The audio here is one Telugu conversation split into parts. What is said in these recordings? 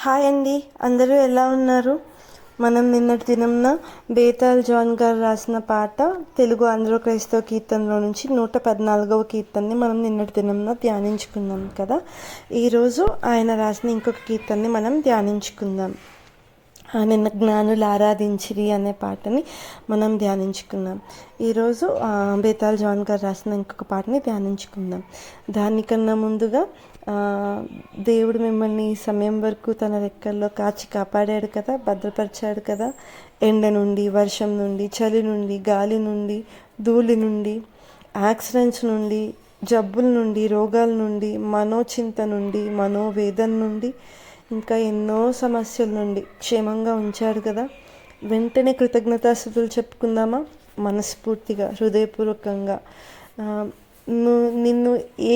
హాయ్ అండి. అందరూ ఎలా ఉన్నారు? మనం నిన్నటి దినంన బేతాల్ జాన్ గారు రాసిన పాట తెలుగు ఆంధ్ర క్రైస్తవ కీర్తనలో నుంచి నూట పద్నాలుగవ కీర్తనని మనం నిన్నటి దినంన ధ్యానించుకున్నాం కదా. ఈరోజు ఆయన రాసిన ఇంకొక కీర్తనని మనం ధ్యానించుకుందాం. నిన్న జ్ఞానులు ఆరాధించిరి అనే పాటని మనం ధ్యానించుకున్నాం ఈరోజు బేతాల్ జాన్ గారు రాసిన ఇంకొక పాటని ధ్యానించుకుందాం. దానికన్నా ముందుగా దేవుడు మిమ్మల్ని ఈ సమయం వరకు తన రెక్కల్లో కాచి కాపాడాడు కదా భద్రపరిచాడు కదా. ఎండ నుండి వర్షం నుండి చలి నుండి గాలి నుండి ధూళి నుండి యాక్సిడెంట్స్ నుండి జబ్బుల నుండి రోగాల నుండి మనోచింత నుండి మనోవేదన నుండి ఇంకా ఎన్నో సమస్యల నుండి క్షేమంగా ఉంచాడు కదా. వెంటనే కృతజ్ఞతాస్థుతులు చెప్పుకుందామా? మనస్ఫూర్తిగా హృదయపూర్వకంగా. నిన్ను ఏ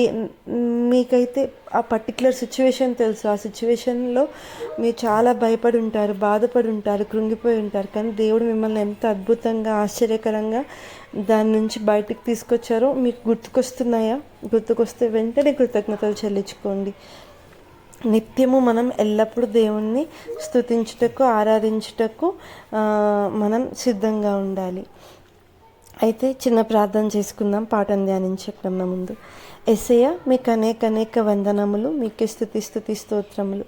మీకైతే ఆ పర్టికులర్ సిచ్యువేషన్ తెలుసు ఆ సిచ్యువేషన్లో మీరు చాలా భయపడి ఉంటారు బాధపడి ఉంటారు కృంగిపోయి ఉంటారు కానీ దేవుడు మిమ్మల్ని ఎంత అద్భుతంగా ఆశ్చర్యకరంగా దాని నుంచి బయటకు తీసుకొచ్చారో మీకు గుర్తుకొస్తున్నాయా? గుర్తుకొస్తే వెంటనే కృతజ్ఞతలు చెల్లించుకోండి. నిత్యము మనం ఎల్లప్పుడూ దేవుణ్ణి స్తుతించుటకు ఆరాధించుటకు మనం సిద్ధంగా ఉండాలి. అయితే చిన్న ప్రార్థన చేసుకుందాం పాఠం ధ్యానించే కన్నా ముందు. ఎస్ఐయ మీకు అనేక అనేక వందనములు మీకు స్థుతి స్థుతి స్తోత్రములు.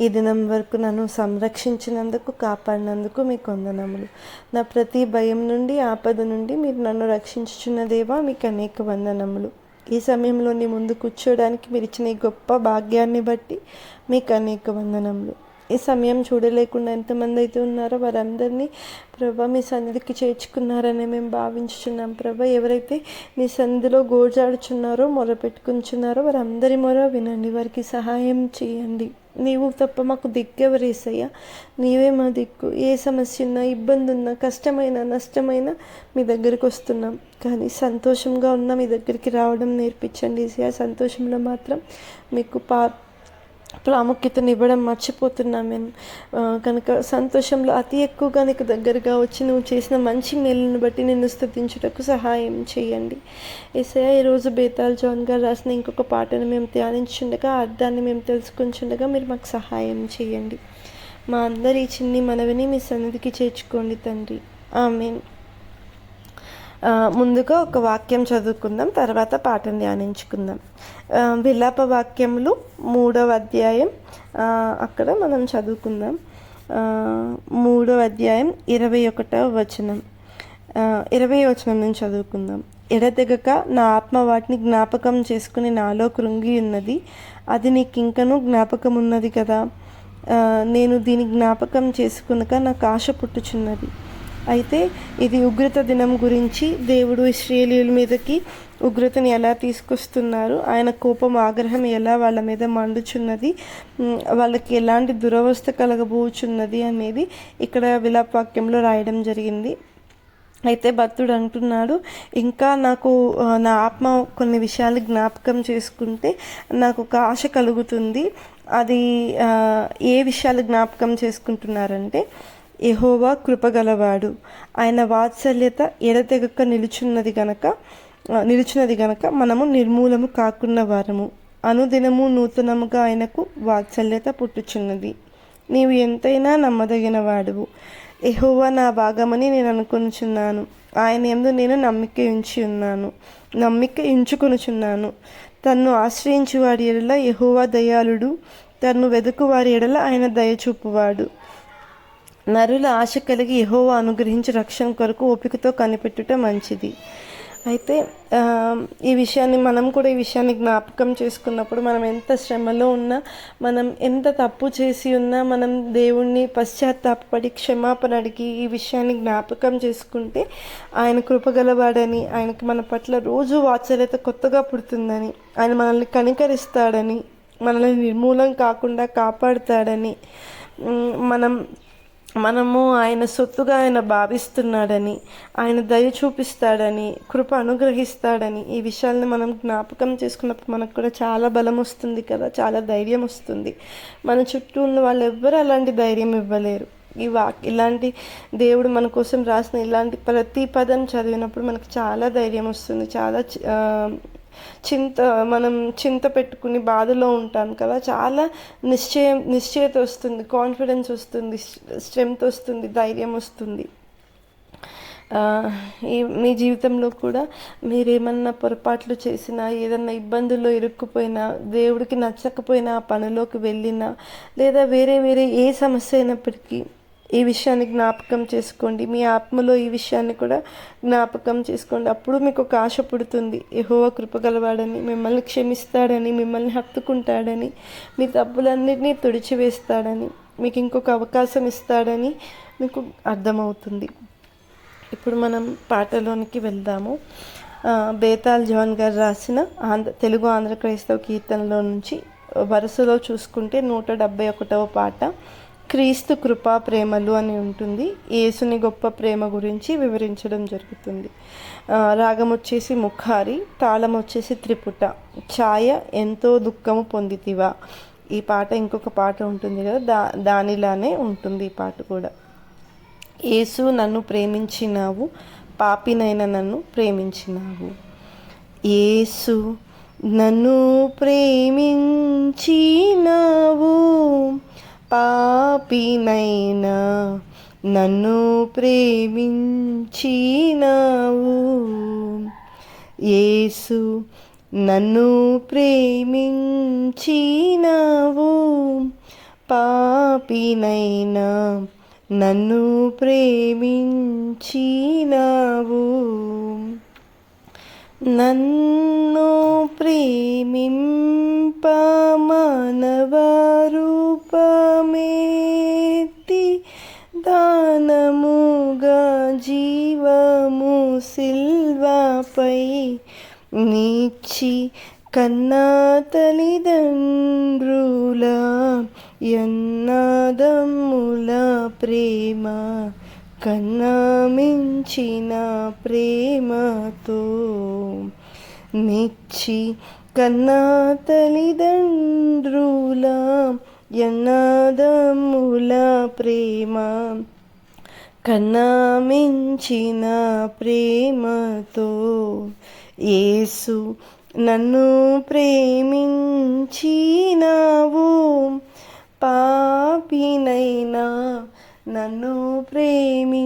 ఈ దినం వరకు నన్ను సంరక్షించినందుకు కాపాడినందుకు మీకు వందనములు. నా ప్రతి భయం నుండి ఆపద నుండి మీరు నన్ను రక్షించుచున్న దేవా మీకు అనేక వందనములు. ఈ సమయంలో నీ ముందు కూర్చోడానికి మీరు ఇచ్చిన ఈ గొప్ప భాగ్యాన్ని బట్టి మీకు అనేక వందనములు. ఈ సమయం చూడలేకుండా ఎంతమంది అయితే ఉన్నారో వారందరినీ ప్రభా మీ సన్నిధికి చేర్చుకున్నారని మేము భావించుచున్నాం. ప్రభా ఎవరైతే మీ సన్నిధిలో గోజాడుచున్నారో మొర పెట్టుకుంటున్నారో వారందరి మొర వినండి. వారికి సహాయం చేయండి. నీవు తప్ప మాకు దిక్కెవరేసయ్యా నీవే మా దిక్కు. ఏ సమస్య ఉన్నా ఇబ్బంది ఉన్నా కష్టమైన నష్టమైన మీ దగ్గరికి వస్తున్నాం. కానీ సంతోషంగా ఉన్న మీ దగ్గరికి రావడం నేర్పించండి. ఆ సంతోషంలో మాత్రం మీకు పా ప్రాముఖ్యతను ఇవ్వడం మర్చిపోతున్నాం మేము. కనుక సంతోషంలో అతి ఎక్కువగా నీకు దగ్గరగా వచ్చి నువ్వు చేసిన మంచి మేలును బట్టి నిన్ను స్థుతించుటకు సహాయం చేయండి. ఈసయ ఈరోజు బేతాల్ జాన్ గారు రాసిన ఇంకొక పాటను మేము ధ్యానించుండగా అర్థాన్ని మేము తెలుసుకుంటుండగా మీరు మాకు సహాయం చేయండి. మా అందరి చిన్ని మనవిని మీ సన్నిధికి చేర్చుకోండి తండ్రి. ఆమెన్. ముందుగా ఒక వాక్యం చదువుకుందాం తర్వాత పాఠం ధ్యానించుకుందాం. విలాప వాక్యములు మూడవ అధ్యాయం. అక్కడ మనం చదువుకుందాం. మూడవ అధ్యాయం ఇరవై ఒకటవ వచనం. ఇరవై వచనం నుంచి చదువుకుందాం. ఎడతెగక నా ఆత్మ వాటిని జ్ఞాపకం చేసుకుని నాలో కృంగి ఉన్నది. అది నీకు ఇంకనూ జ్ఞాపకం ఉన్నది కదా నేను దీని జ్ఞాపకం చేసుకునక నాకు ఆశ పుట్టుచున్నది. అయితే ఇది ఉగ్రత దినం గురించి దేవుడు ఇస్రాయేలీయుల మీదకి ఉగ్రతని ఎలా తీసుకొస్తున్నారు? ఆయన కోపం ఆగ్రహం ఎలా వాళ్ళ మీద మండుచున్నది? వాళ్ళకి ఎలాంటి దురవస్థ కలగబోచున్నది అనేది ఇక్కడ విలాపవాక్యంలో రాయడం జరిగింది. అయితే భక్తుడు అంటున్నాడు ఇంకా నాకు నా ఆత్మ కొన్ని విషయాలు జ్ఞాపకం చేసుకుంటే నాకు ఒక ఆశ కలుగుతుంది. అది ఏ విషయాలు జ్ఞాపకం చేసుకుంటున్నారంటే యహోవా కృపగలవాడు. ఆయన వాత్సల్యత ఎడతెగక నిలుచున్నది గనక నిలిచినది నిలుచున్నది గనక మనము నిర్మూలము కాకున్న వారము. అనుదినము నూతనముగా ఆయనకు వాత్సల్యత పుట్టుచున్నది. నీవు ఎంతైనా నమ్మదగిన వాడువు. ఎహోవా నా భాగమని నేను అనుకునిచున్నాను. ఆయన ఎందు నేను నమ్మిక ఉంచి ఉన్నాను. నమ్మిక ఎంచుకొనుచున్నాను తన్ను ఆశ్రయించు వారి ఎడల ఎహోవా దయాళుడు. తన్ను వెదుకు వారి ఎడల ఆయన దయ చూపువాడు. నరుల ఆశ కలిగి యహోవా అనుగ్రహించి రక్షణ కొరకు ఓపికతో కనిపెట్టుట మంచిది. అయితే ఈ విషయాన్ని మనం కూడా ఈ విషయాన్ని జ్ఞాపకం చేసుకున్నప్పుడు మనం ఎంత శ్రమలో ఉన్నా మనం ఎంత తప్పు చేసి ఉన్నా మనం దేవుణ్ణి పశ్చాత్తాపడి క్షమాపణ అడిగి ఈ విషయాన్ని జ్ఞాపకం చేసుకుంటే ఆయన కృపగలవాడని ఆయనకి మన పట్ల రోజు వాత్సల్యత కొత్తగా పుడుతుందని ఆయన మనల్ని కనికరిస్తాడని మనల్ని నిర్మూలం కాకుండా కాపాడుతాడని మనం మనము ఆయన సొత్తుగా ఆయన భావిస్తున్నాడని ఆయన దయ చూపిస్తాడని కృప అనుగ్రహిస్తాడని ఈ విషయాల్ని మనం జ్ఞాపకం చేసుకున్నప్పుడు మనకు కూడా చాలా బలం వస్తుంది కదా చాలా ధైర్యం వస్తుంది. మన చుట్టూ ఉన్న వాళ్ళు ఎవ్వరు అలాంటి ధైర్యం ఇవ్వలేరు. ఈ వాక్ ఇలాంటి దేవుడు మన కోసం రాసిన ఇలాంటి ప్రతి పదం చదివినప్పుడు మనకు చాలా ధైర్యం వస్తుంది. చాలా చింత మనం చింత పెట్టుకుని బాధలో ఉంటాం కదా చాలా నిశ్చయం నిశ్చయత వస్తుంది కాన్ఫిడెన్స్ వస్తుంది స్ట్రెంగ్త్ వస్తుంది ధైర్యం వస్తుంది. మీ జీవితంలో కూడా మీరేమన్నా పొరపాట్లు చేసినా ఏదన్నా ఇబ్బందుల్లో ఇరుక్కుపోయినా దేవుడికి నచ్చకపోయినా ఆ పనిలోకి వెళ్ళినా లేదా వేరే వేరే ఏ సమస్య అయినప్పటికీ ఈ విషయాన్ని జ్ఞాపకం చేసుకోండి. మీ ఆత్మలో ఈ విషయాన్ని కూడా జ్ఞాపకం చేసుకోండి. అప్పుడు మీకు ఒక ఆశ పుడుతుంది. ఎహోవ కృపగలవాడని మిమ్మల్ని క్షమిస్తాడని మిమ్మల్ని హత్తుకుంటాడని మీ తప్పులన్నింటినీ తుడిచివేస్తాడని మీకు ఇంకొక అవకాశం ఇస్తాడని మీకు అర్థమవుతుంది. ఇప్పుడు మనం పాటలోనికి వెళ్దాము. బేతాల్ జోన్ గారు రాసిన ఆంధ్ర తెలుగు ఆంధ్ర క్రైస్తవ కీర్తనలో నుంచి వరుసలో చూసుకుంటే నూట డెబ్బై ఒకటవ పాట. క్రీస్తు కృపా ప్రేమలు అని ఉంటుంది. యేసుని గొప్ప ప్రేమ గురించి వివరించడం జరుగుతుంది. రాగం వచ్చేసి ముఖారి తాళం వచ్చేసి త్రిపుట. ఛాయ ఎంతో దుఃఖము పొందితివా. ఈ పాట ఇంకొక పాట ఉంటుంది కదా దా దానిలానే ఉంటుంది ఈ పాట కూడా. యేసు నన్ను ప్రేమించినావు పాపినైన నన్ను ప్రేమించినావు. యేసు నన్ను ప్రేమించినావు పాపినైనా నన్ను ప్రేమించినావు. యేసు నన్ను ప్రేమించినావు. పాపినైనా నన్ను ప్రేమించినావు. నన్ను ప్రేమింప మానవరూపమేతి దానముగా జీవము సిల్వాపై నీచి కన్నా తల్లిదండ్రుల ఎన్నదమ్ముల ప్రేమ కన్నా మించిన ప్రేమతో మెచ్చి కన్నా తల్లిదండ్రుల ఎన్నదమ్ముల ప్రేమ. కన్నా మించిన ప్రేమతో యేసు నన్ను ప్రేమించినావు. పాపినైనా నన్ను ప్రేమించినవు.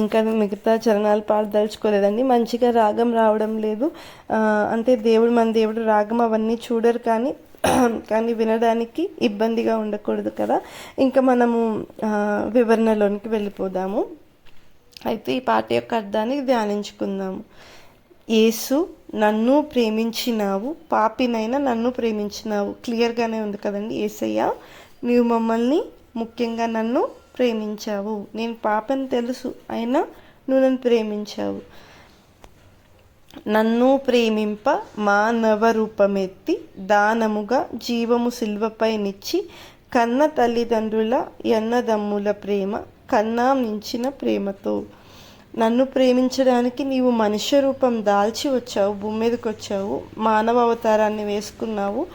ఇంకా మిగతా చరణాలు పాడదలుచుకోలేదండి మంచిగా రాగం రావడం లేదు. అంటే దేవుడు మన దేవుడు రాగం అవన్నీ చూడరు కానీ కానీ వినడానికి ఇబ్బందిగా ఉండకూడదు కదా. ఇంకా మనము వివరణలోనికి వెళ్ళిపోదాము. అయితే ఈ పాట యొక్క అర్థాన్ని ధ్యానించుకుందాము. యేసు నన్ను ప్రేమించినావు పాపినైనా నన్ను ప్రేమించినావు. క్లియర్గానే ఉంది కదండి ఏసయ్య? నీవు మమ్మల్ని ముఖ్యంగా నన్ను ప్రేమించావు. నేను పాపని తెలుసు అయినా నువ్వు నన్ను ప్రేమించావు. నన్ను ప్రేమింప మానవ రూపమెత్తి దానముగా జీవము సిల్వపై నిచ్చి కన్న తల్లిదండ్రుల ఎన్నదమ్ముల ప్రేమ కన్నా మించిన ప్రేమతో. నన్ను ప్రేమించడానికి నీవు మనుష్య రూపం దాల్చి వచ్చావు భూమి మీదకి వచ్చావు మానవ అవతారాన్ని వేసుకున్నావు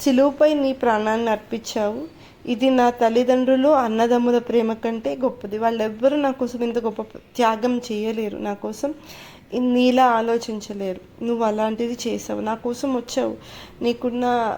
సిలువుపై నీ ప్రాణాన్ని అర్పించావు. ఇది నా తల్లిదండ్రులు అన్నదమ్ముల ప్రేమ కంటే గొప్పది. వాళ్ళెవ్వరూ నా కోసం ఇంత గొప్ప త్యాగం చేయలేరు. నా కోసం నీలా ఆలోచించలేరు. నువ్వు అలాంటిది చేసావు. నా కోసం వచ్చావు. నీకున్న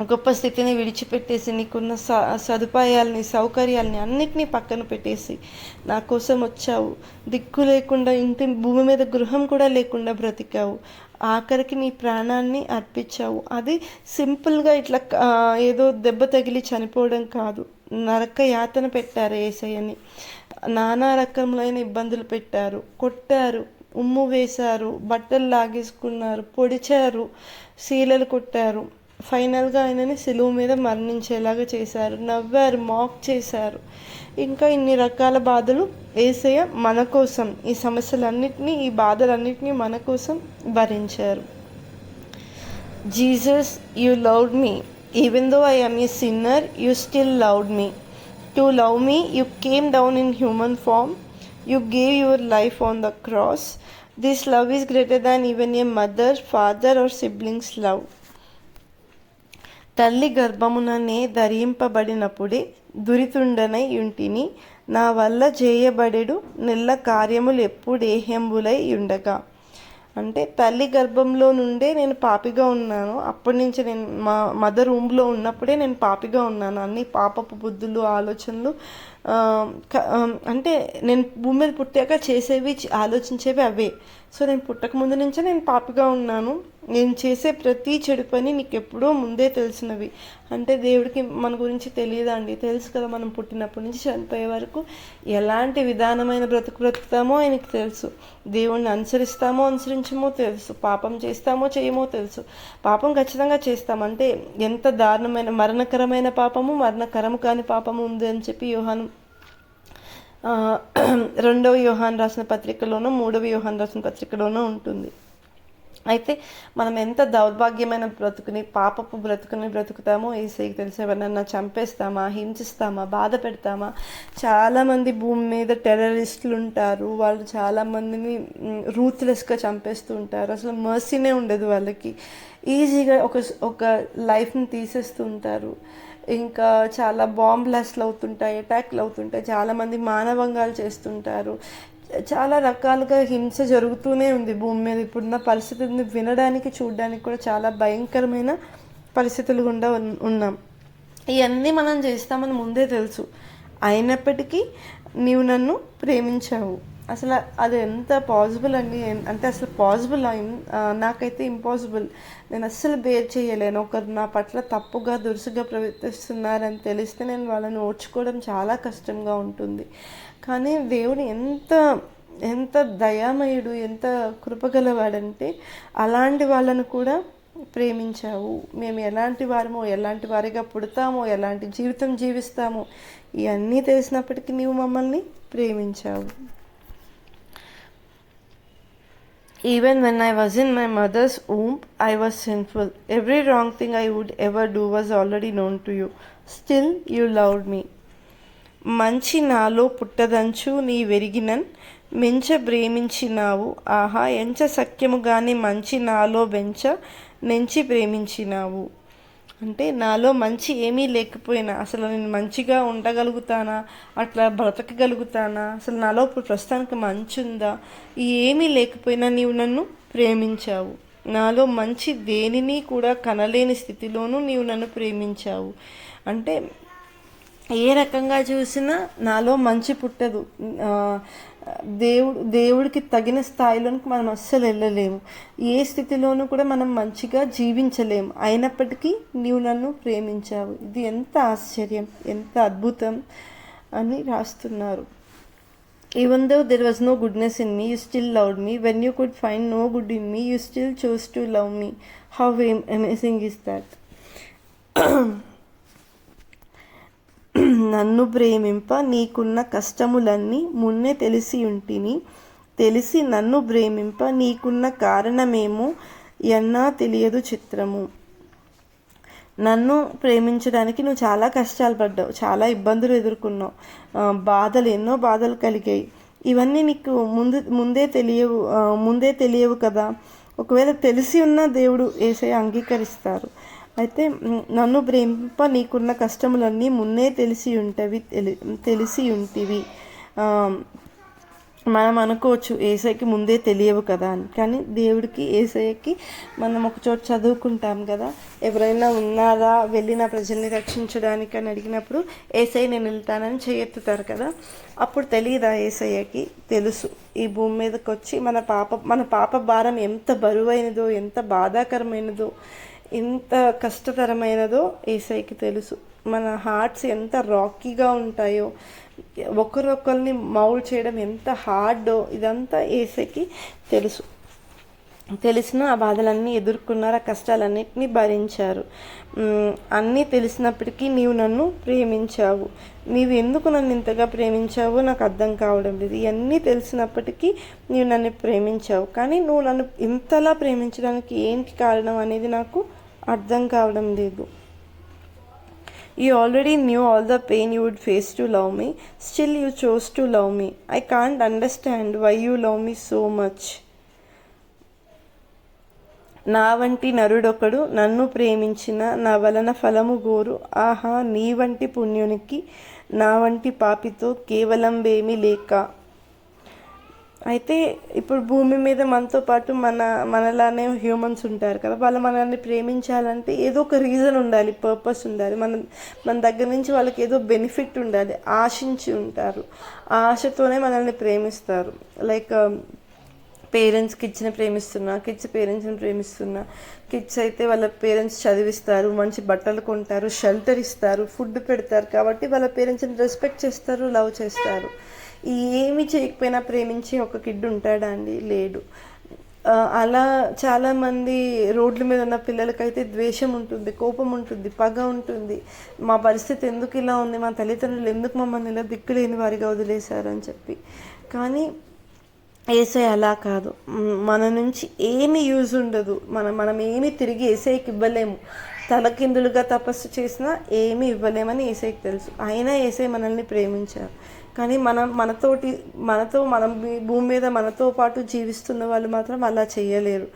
గొప్ప స్థితిని విడిచిపెట్టేసి నీకున్న స సదుపాయాలని సౌకర్యాలని అన్నిటినీ పక్కన పెట్టేసి నా కోసం వచ్చావు. దిక్కు లేకుండా ఇంటి భూమి మీద గృహం కూడా లేకుండా బ్రతికావు. ఆఖరికి నీ ప్రాణాన్ని అర్పించావు. అది సింపుల్గా ఇట్లా ఏదో దెబ్బ తగిలి చనిపోవడం కాదు. నరక యాతన పెట్టారు ఏసయ్యని. నానా రకములైన ఇబ్బందులు పెట్టారు. కొట్టారు ఉమ్ము వేశారు బట్టలు లాగేసుకున్నారు పొడిచారు శీలలు కొట్టారు. ఫైనల్గా ఆయనని సిలువు మీద మరణించేలాగా చేశారు. నవ్వారు మాక్ చేశారు. ఇంకా ఇన్ని రకాల బాధలు ఏసయ్య మన కోసం ఈ సమస్యలన్నింటినీ ఈ బాధలన్నింటినీ మన కోసం భరించారు. Jesus you love me. Even though I am a sinner you still loved me. To love me you came down in human form. You gave your life on the cross. This love is greater than even a mother father or siblings love. తల్లి గర్భముననే ధరింపబడినప్పుడే దురితుండనై యుంటిని నా వల్ల చేయబడెడు నెల్ల కార్యములు ఎప్పుడేహ్యంబులై ఉండగా అంటే తల్లి గర్భంలో నుండే నేను పాపిగా ఉన్నాను. అప్పటి నుంచి నేను మా మదర్ రూమ్లో ఉన్నప్పుడే నేను పాపిగా ఉన్నాను. అన్ని పాపపు బుద్ధులు ఆలోచనలు అంటే నేను భూమి మీద పుట్టాక చేసేవి ఆలోచించేవి అవే. సో నేను పుట్టక ముందు నుంచే నేను పాపిగా ఉన్నాను. నేను చేసే ప్రతి చెడు పని నీకు ఎప్పుడో ముందే తెలిసినవి. అంటే దేవుడికి మన గురించి తెలియదా అండి? తెలుసు కదా మనం పుట్టినప్పటి నుంచి చనిపోయే వరకు ఎలాంటి విధానమైన బ్రతుకు బ్రతుకుతామో ఆయనకి తెలుసు. దేవుణ్ణి అనుసరిస్తామో అనుసరించమో తెలుసు. పాపం చేస్తామో చేయమో తెలుసు. పాపం ఖచ్చితంగా చేస్తాం. అంటే ఎంత దారుణమైన మరణకరమైన పాపము మరణకరము కాని పాపము ఉంది అని చెప్పి యోహాను రెండవ యోహాన్ రాసిన పత్రికలోనూ మూడవ యోహాన్ రాసిన పత్రికలోనూ ఉంటుంది. అయితే మనం ఎంత దౌర్భాగ్యమైన బ్రతుకుని పాపపు బ్రతుకుని బ్రతుకుతామో ఏసైకి తెలిసి ఎవరినన్నా చంపేస్తామా హింసిస్తామా బాధ పెడతామా? చాలామంది భూమి మీద టెర్రరిస్టులు ఉంటారు. వాళ్ళు చాలామందిని రూత్లెస్గా చంపేస్తూ ఉంటారు. అసలు మర్సీనే ఉండదు వాళ్ళకి. ఈజీగా ఒక ఒక లైఫ్ని తీసేస్తూ ఉంటారు. ఇంకా చాలా బాంబ్ బ్లాస్ట్లు అవుతుంటాయి అటాక్లు అవుతుంటాయి చాలామంది మానవంగాలు చేస్తుంటారు. చాలా రకాలుగా హింస జరుగుతూనే ఉంది భూమి మీద. ఇప్పుడున్న పరిస్థితిని వినడానికి చూడడానికి కూడా చాలా భయంకరమైన పరిస్థితులు గుండా ఉన్- ఉన్నాం. ఇవన్నీ మనం చేస్తామని ముందే తెలుసు. అయినప్పటికీ నీవు నన్ను ప్రేమించావు. అసలు అది ఎంత పాసిబుల్ అండి? అంటే అసలు పాసిబుల్? నాకైతే ఇంపాసిబుల్. నేను అస్సలు బేర్ చేయలేను. ఒకరు నా పట్ల తప్పుగా దురుసుగా ప్రవర్తిస్తున్నారని తెలిస్తే నేను వాళ్ళని ఓడ్చుకోవడం చాలా కష్టంగా ఉంటుంది. కానీ దేవుడు ఎంత ఎంత దయామయుడు ఎంత కృపగలవాడంటే అలాంటి వాళ్ళను కూడా ప్రేమించావు. మేము ఎలాంటి వారమో ఎలాంటి వారిగా పుడతామో ఎలాంటి జీవితం జీవిస్తామో ఇవన్నీ తెలిసినప్పటికీ నీవు మమ్మల్ని ప్రేమించావు. Even when I was in my mother's womb, I was sinful. Every wrong thing I would ever do was already known to you. Still, you loved me. మంచి నాలో పుట్టదంచు నీ వెరిగినన్ మెంచ ప్రేమించినావు ఆహా ఎంచ సఖ్యముగాని మంచి నాలో వెంచ నెంచి ప్రేమించినావు అంటే నాలో మంచి ఏమీ లేకపోయినా అసలు నేను మంచిగా ఉండగలుగుతానా అట్లా బ్రతకగలుగుతానా అసలు నాలో ఇప్పుడు ప్రస్తుతానికి మంచి ఉందా ఏమీ లేకపోయినా నీవు నన్ను ప్రేమించావు. నాలో మంచి దేనిని కూడా కనలేని స్థితిలోనూ నీవు నన్ను ప్రేమించావు. అంటే ఏ రకంగా చూసినా నాలో మంచి పుట్టదు. దేవుడు దేవుడికి తగిన స్థాయిలోనికి మనం అస్సలు వెళ్ళలేము. ఏ స్థితిలోనూ కూడా మనం మంచిగా జీవించలేము. అయినప్పటికీ నీవు నన్ను ప్రేమించావు. ఇది ఎంత ఆశ్చర్యం ఎంత అద్భుతం అని రాస్తున్నారు. Even though there was no goodness in me you still love me when you could find no good in me you still choose to love me how amazing is that నన్ను ప్రేమింప నీకున్న కష్టములన్నీ మున్నే తెలిసి ఉంటిని. తెలిసి నన్ను ప్రేమింప నీకున్న కారణమేమో ఎన్నా తెలియదు చిత్రము. నన్ను ప్రేమించడానికి నువ్వు చాలా కష్టాలు పడ్డావు చాలా ఇబ్బందులు ఎదుర్కొన్నావు బాధలు ఎన్నో బాధలు కలిగాయి. ఇవన్నీ నీకు ముందు ముందే తెలియవు ముందే తెలియవు కదా. ఒకవేళ తెలిసి ఉన్న దేవుడు ఏసై అంగీకరిస్తారు. అయితే నన్ను ప్రేమింప నీకున్న కష్టములన్నీ మున్నే తెలిసి ఉంటవి తెలి తెలిసి ఉంటివి. మనం అనుకోవచ్చు ఏసైకి ముందే తెలియవు కదా అని. కానీ దేవుడికి ఏసైకి మనం ఒక చోట చదువుకుంటాం కదా. ఎవరైనా ఉన్నారా? వెళ్ళి నా ప్రజల్ని రక్షించడానికి అని అడిగినప్పుడు ఏసై నేను వెళ్తానని చేయెత్తుతారు కదా. అప్పుడు తెలియదా ఏసయ్యకి తెలుసు. ఈ భూమి మీదకి వచ్చి మన పాప మన పాప భారం ఎంత బరువైనదో ఎంత బాధాకరమైనదో ఎంత కష్టతరమైనదో ఏసైకి తెలుసు. మన హార్ట్స్ ఎంత రాకీగా ఉంటాయో ఒకరొకరిని మౌల్డ్ చేయడం ఎంత హార్డో ఇదంతా ఏసైకి తెలుసు. తెలిసిన ఆ బాధలన్నీ ఎదుర్కొన్నారు ఆ కష్టాలన్నింటినీ భరించారు. అన్నీ తెలిసినప్పటికీ నీవు నన్ను ప్రేమించావు. నీవు ఎందుకు నన్ను ఇంతగా ప్రేమించావో నాకు అర్థం కావడం లేదు. ఇవన్నీ తెలిసినప్పటికీ నీవు నన్ను ప్రేమించావు. కానీ నువ్వు నన్ను ఇంతలా ప్రేమించడానికి ఏంటి కారణం అనేది నాకు అర్థం కావడం లేదు. You already knew all the pain you would face to love me still you chose to love me I can't understand why you love me so much నా వంటి నరుడొకడు నన్ను ప్రేమించిన నా వలన ఫలము గోరు. ఆహా నీ వంటి పుణ్యునికి నా వంటి పాపితో కేవలం వేమి లేక. అయితే ఇప్పుడు భూమి మీద మనతో పాటు మన మనలానే హ్యూమన్స్ ఉంటారు కదా. వాళ్ళు మనల్ని ప్రేమించాలంటే ఏదో ఒక రీజన్ ఉండాలి పర్పస్ ఉండాలి. మన మన దగ్గర నుంచి వాళ్ళకి ఏదో బెనిఫిట్ ఉండాలి ఆశించి ఉంటారు. ఆ ఆశతోనే మనల్ని ప్రేమిస్తారు. లైక్ పేరెంట్స్ కిడ్స్ని ప్రేమిస్తున్నా కిడ్స్ పేరెంట్స్ని ప్రేమిస్తున్నా కిడ్స్ అయితే వాళ్ళ పేరెంట్స్ చదివిస్తారు మంచి బట్టలు కొంటారు షెల్టర్ ఇస్తారు ఫుడ్ పెడతారు కాబట్టి వాళ్ళ పేరెంట్స్ని రెస్పెక్ట్ చేస్తారు లవ్ చేస్తారు. ఏమి చేయకపోయినా ప్రేమించి ఒక కిడ్ ఉంటాడా అండి లేడు అలా చాలామంది రోడ్ల మీద ఉన్న పిల్లలకైతే ద్వేషం ఉంటుంది కోపం ఉంటుంది పగ ఉంటుంది. మా పరిస్థితి ఎందుకు ఇలా ఉంది? మా తల్లిదండ్రులు ఎందుకు మమ్మల్ని ఇలా దిక్కులేని వారిగా వదిలేశారని చెప్పి. కానీ ఏసై అలా కాదు. మన నుంచి ఏమి యూజ్ ఉండదు. మనం మనం ఏమి తిరిగి ఏసైకి ఇవ్వలేము. తలకిందులుగా తపస్సు చేసినా ఏమీ ఇవ్వలేమని ఏసైకి తెలుసు. అయినా ఏసై మనల్ని ప్రేమించారు. కానీ మనం మనతోటి మనతో మనం భూమి మీద మనతో పాటు జీవిస్తున్న వాళ్ళు మాత్రం అలా చేయలేరు.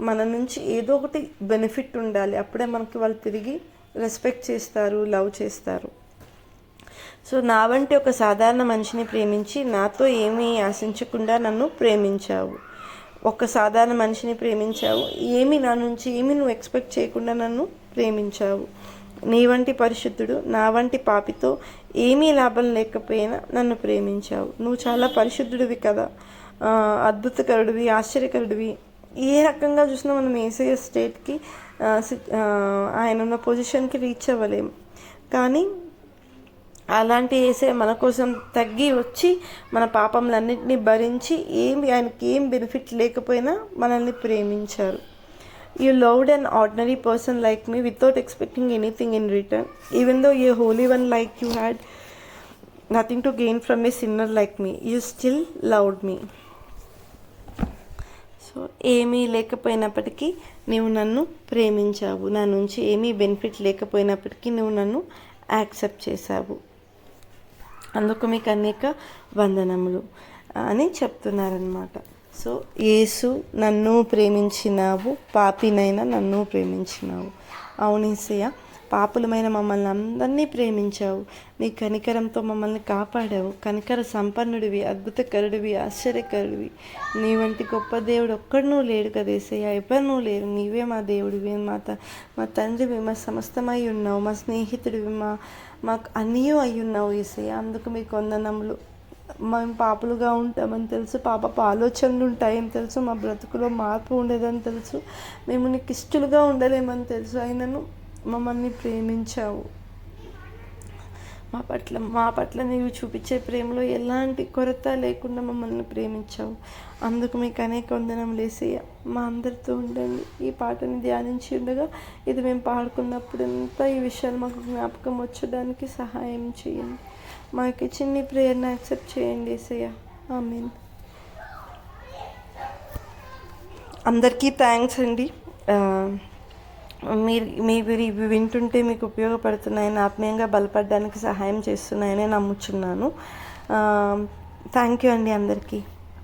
మన నుంచి ఏదో ఒకటి బెనిఫిట్ ఉండాలి. అప్పుడే మనకి వాళ్ళు తిరిగి రెస్పెక్ట్ చేస్తారు లవ్ చేస్తారు. సో నా వంటి ఒక సాధారణ మనిషిని ప్రేమించి నాతో ఏమీ ఆశించకుండా నన్ను ప్రేమించావు. ఒక సాధారణ మనిషిని ప్రేమించావు. ఏమి నా నుంచి ఏమి నువ్వు ఎక్స్పెక్ట్ చేయకుండా నన్ను ప్రేమించావు. నీ వంటి పరిశుద్ధుడు నా వంటి పాపితో ఏమీ లాభం లేకపోయినా నన్ను ప్రేమించావు. నువ్వు చాలా పరిశుద్ధుడివి కదా. అద్భుతకరుడివి ఆశ్చర్యకరుడివి. ఏ రకంగా చూసినా మనం ఏసీ స్టేట్కి ఆయన ఉన్న పొజిషన్కి రీచ్ అవ్వలేము కానీ అలాంటి వేసే మన కోసం తగ్గి వచ్చి మన పాపములన్నింటినీ భరించి ఏమి ఆయనకి ఏం బెనిఫిట్ లేకపోయినా మనల్ని ప్రేమించారు. You loved an ordinary person like me without expecting anything in return even though a holy one like you had nothing to gain from a sinner like me you still loved me so ఏమీ లేకపోయినప్పటికీ నువ్వు నన్ను ప్రేమించావు. నా నుంచి ఏమీ బెనిఫిట్ లేకపోయినప్పటికీ నువ్వు నన్ను యాక్సెప్ట్ చేశావు. అందుకు మీకు అనేక వందనములు అని చెప్తున్నారనమాట సో యేసు నన్ను ప్రేమించినావు పాపినైనా నన్ను ప్రేమించినావు. అవునేసయ్య పాపులమైన మమ్మల్ని అందరినీ ప్రేమించావు. నీ కనికరంతో మమ్మల్ని కాపాడావు. కనికర సంపన్నుడివి అద్భుతకరుడివి ఆశ్చర్యకరుడివి. నీ వంటి గొప్ప దేవుడు ఒక్కడనూ లేడు కదేసయ్య ఎవరు లేరు. నీవే మా దేవుడివి మా త మా తండ్రివి మా సమస్తమై ఉన్నావు. మా స్నేహితుడివి మా మాకు అన్నీ అయి ఉన్నావు ఏసయ్య అందుకు మీకు వందనములు మేము పాపులుగా ఉంటామని తెలుసు పాపపు ఆలోచనలు ఉంటాయని తెలుసు మా బ్రతుకులో మార్పు ఉండదని తెలుసు మేము నీకు ఇష్టలుగా ఉండలేమని తెలుసు. అయినను మమ్మల్ని ప్రేమించావు. మా పట్ల మా పట్ల నీవు చూపించే ప్రేమలో ఎలాంటి కొరత లేకుండా మమ్మల్ని ప్రేమించావు. అందుకు మీకు అనేక వందనం లేసి మా అందరితో ఉండండి. ఈ పాటని ధ్యానించి ఉండగా ఇది మేము పాడుకున్నప్పుడు అంతా ఈ విషయాలు మాకు జ్ఞాపకం వచ్చడానికి సహాయం చేయండి. మా యొక్క చిన్ని ప్రేయర్ని యాక్సెప్ట్ చేయండి ఏసయ్య. మీన్ అందరికీ థ్యాంక్స్ అండి. మీరు మీరు ఇవి వింటుంటే మీకు ఉపయోగపడుతున్నాయని ఆత్మీయంగా బలపడడానికి సహాయం చేస్తున్నాయని నమ్ముచున్నాను. థ్యాంక్ యూ అండి అందరికీ.